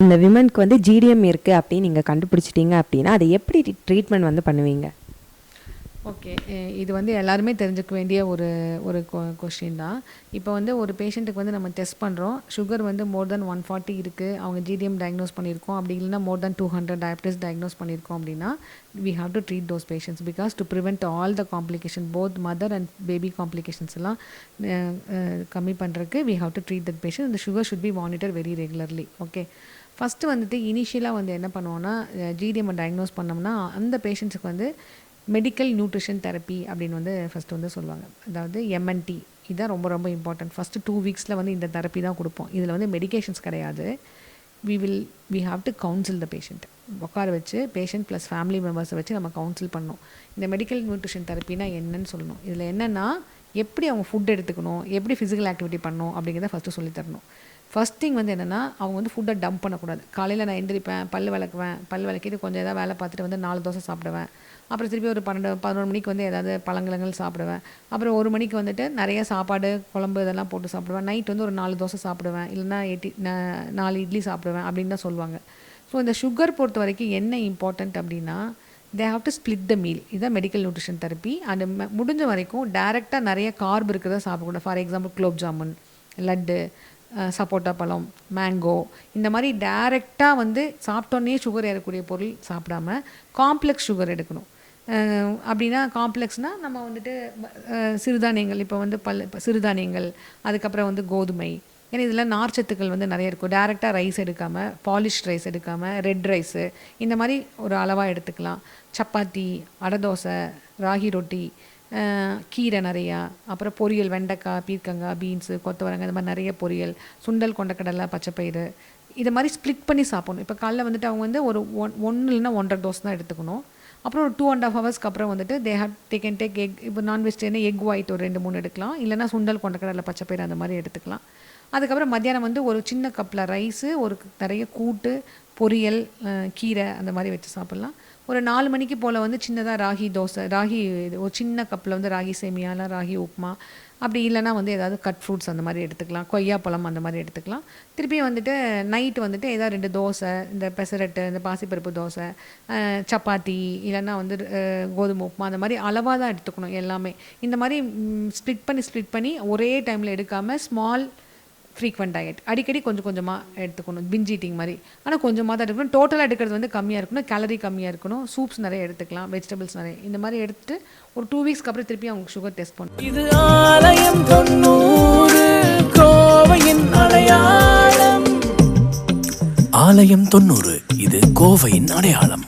இந்த விமனுக்கு வந்து ஜிடிஎம் இருக்குது அப்படின்னு நீங்கள் கண்டுபிடிச்சிட்டீங்க அப்படின்னா அதை எப்படி ட்ரீட்மெண்ட் வந்து பண்ணுவீங்க? ஓகே eh, இது வந்து எல்லாருமே தெரிஞ்சுக்க வேண்டிய ஒரு ஒரு கொஷின் தான். இப்போ வந்து ஒரு பேஷண்ட்டுக்கு வந்து நம்ம டெஸ்ட் பண்ணுறோம் சுகர் வந்து மோர் தென் ஒன் ஃபார்ட்டி இருக்குது அவங்க ஜிடிஎம் டயக்னோஸ் பண்ணியிருக்கோம். அப்படி இல்லைனா more than two hundred diabetes diagnose பண்ணியிருக்கோம் அப்படின்னா we have to treat those patients because to prevent all the complication both mother and baby complications எல்லாம் eh, eh, கம்மி பண்ணுறதுக்கு we have to treat that patient இந்த sugar should be monitor very regularly okay first வந்துட்டு இனிஷியலாக வந்து என்ன பண்ணுவோன்னா GDM diagnose பண்ணோம்னா அந்த பேஷண்ட்ஸுக்கு வந்து மெடிக்கல் நியூட்ரிஷன் தெரப்பி அப்படின்னு வந்து ஃபஸ்ட்டு வந்து சொல்லுவாங்க. அதாவது எம்என்டி இதுதான் ரொம்ப ரொம்ப இம்பார்ட்டன்ட் ஃபஸ்ட்டு டூ வீக்ஸில் வந்து இந்த தெரப்பி தான் கொடுப்போம். இதில் வந்து மெடிகேஷன்ஸ் கிடையாது. We will we have to counsel the patient உட்கார வச்சு பேஷண்ட் ப்ளஸ் ஃபேமிலி மெம்பர்ஸை வச்சு நம்ம கவுன்சில் பண்ணணும். இந்த மெடிக்கல் நியூட்ரிஷன் தெரப்பினா என்னன்னு சொல்லணும். இதில் என்னென்னா எப்படி அவங்க ஃபுட் எடுத்துக்கணும் எப்படி ஃபிசிக்கல் ஆக்டிவிட்டி பண்ணணும் அப்படிங்கிறத ஃபஸ்ட்டு சொல்லித் ஃபஸ்ட் திங் வந்து என்னென்னா அவங்க வந்து ஃபுட்டை டம்ப் பண்ணக்கூடாது. காலையில் நான் எந்திரிப்பேன் பல் விளக்குவேன் பல் விளக்கிட்டு கொஞ்சம் ஏதாவது வேலை பார்த்துட்டு வந்து நாலு தோசை சாப்பிடுவேன். அப்புறம் திருப்பி ஒரு பன்னெண்டு பதினொரு மணிக்கு வந்து ஏதாவது பழங்கிழங்கள் சாப்பிடுவேன். அப்புறம் ஒரு மணிக்கு வந்துட்டு நிறைய சாப்பாடு குழம்பு இதெல்லாம் போட்டு சாப்பிடுவேன். நைட் வந்து ஒரு நாலு தோசை சாப்பிடுவேன். இல்லைன்னா எட்டி நாலு இட்லி சாப்பிடுவேன் அப்படின்னு தான் சொல்லுவாங்க. ஸோ இந்த சுகர் பொறுத்த வரைக்கும் என்ன இம்பார்ட்டண்ட் அப்படின்னா they have to split the meal இதுதான் மெடிக்கல் நியூட்ரிஷன் தெரப்பி அண்ட் முடிஞ்ச வரைக்கும் டேரெக்டாக நிறைய கார்ப் இருக்கிறத சாப்பிடக்கூடாது. ஃபார் எக்ஸாம்பிள் குலோப் ஜாமுன் லட்டு சப்போட்டா பழம் மேங்கோ இந்த மாதிரி டைரெக்டாக வந்து சாப்பிட்டோன்னே சுகர் ஏறக்கூடிய பொருள் சாப்பிடாம காம்ப்ளெக்ஸ் சுகர் எடுக்கணும். அப்படின்னா காம்ப்ளெக்ஸ்னால் நம்ம வந்துட்டு சிறுதானியங்கள் இப்போ வந்து பல் இப்போ சிறுதானியங்கள் அதுக்கப்புறம் வந்து கோதுமை ஏன்னா இதில் நார்ச்சத்துக்கள் வந்து நிறைய இருக்கும். டேரெக்டாக ரைஸ் எடுக்காமல் பாலிஷ் ரைஸ் எடுக்காமல் ரெட் ரைஸு இந்த மாதிரி ஒரு அளவாக எடுத்துக்கலாம். சப்பாத்தி அடை தோசை ராகி ரொட்டி கீரை நிறையா அப்புறம் பொரியல் வெண்டைக்காய் பீர்க்கங்காய் பீன்ஸு கொத்தவரங்காய் இந்த மாதிரி நிறைய பொரியல் சுண்டல் கொண்டக்கடலை பச்சைப்பயிறு இதை மாதிரி ஸ்ப்ளிட் பண்ணி சாப்பிடணும். இப்போ காலைல வந்துட்டு அவங்க வந்து ஒரு ஒன் ஒன்று இல்லைன்னா ஒன்றரை டோஸ் தான் எடுத்துக்கணும். அப்புறம் ஒரு டூ அண்ட் ஹாஃப் ஹவர்ஸ்க்கு அப்புறம் வந்துட்டு they have they can take egg இப்போ நான்வெஜிடேரியன் எக் ஒயிட் ஒரு ரெண்டு மூணு எடுக்கலாம். இல்லைன்னா சுண்டல் கொண்டக்கடலை பச்சைப்பயிறு அந்த மாதிரி எடுத்துக்கலாம். அதுக்கப்புறம் மத்தியானம் வந்து ஒரு சின்ன கப்பில் ரைஸு ஒரு நிறைய கூட்டு பொரியல் கீரை அந்த மாதிரி வச்சு சாப்பிட்லாம். ஒரு நாலு மணிக்கு போல் வந்து சின்னதாக ராகி தோசை ராகி இது ஒரு சின்ன கப்பில் வந்து ராகி சேமியாலாம் ராகி உப்புமா அப்படி இல்லைன்னா வந்து ஏதாவது கட் ஃப்ரூட்ஸ் அந்த மாதிரி எடுத்துக்கலாம். கொய்யாப்பழம் அந்த மாதிரி எடுத்துக்கலாம். திருப்பி வந்துட்டு நைட்டு வந்துட்டு ஏதாவது ரெண்டு தோசை இந்த பெசரட்டு இந்த பாசிப்பருப்பு தோசை சப்பாத்தி இல்லைன்னா வந்து கோதுமை உப்புமா அந்த மாதிரி அளவாக தான் எடுத்துக்கணும் எல்லாமே. இந்த மாதிரி ஸ்ப்ளிட் பண்ணி ஸ்ப்ளிட் பண்ணி ஒரே டைமில் எடுக்காமல் ஸ்மால் ஃப்ரீக்வெண்ட் டயட் அடிக்கடி கொஞ்சம் கொஞ்சமாக எடுத்துக்கணும். பிஞ்ச் ஈட்டிங் மாதிரி. ஆனால் கொஞ்சமாக தான் எடுக்கணும். டோட்டலாக எடுக்கிறது வந்து கம்மியாக இருக்கணும். கேலரி கம்மியாக இருக்கணும். சூப்ஸ் நிறைய எடுத்துக்கலாம். வெஜிடபிள்ஸ் நிறைய. இந்த மாதிரி எடுத்துட்டு ஒரு டூ வீக்ஸ்க்கு அப்புறம் திருப்பி அவங்க சுகர் டெஸ்ட் பண்ணணும். இது ஆலயம் தொண்ணூறு கோவையின் அடையாளம். ஆலயம் தொண்ணூறு இது கோவையின் அடையாளம்.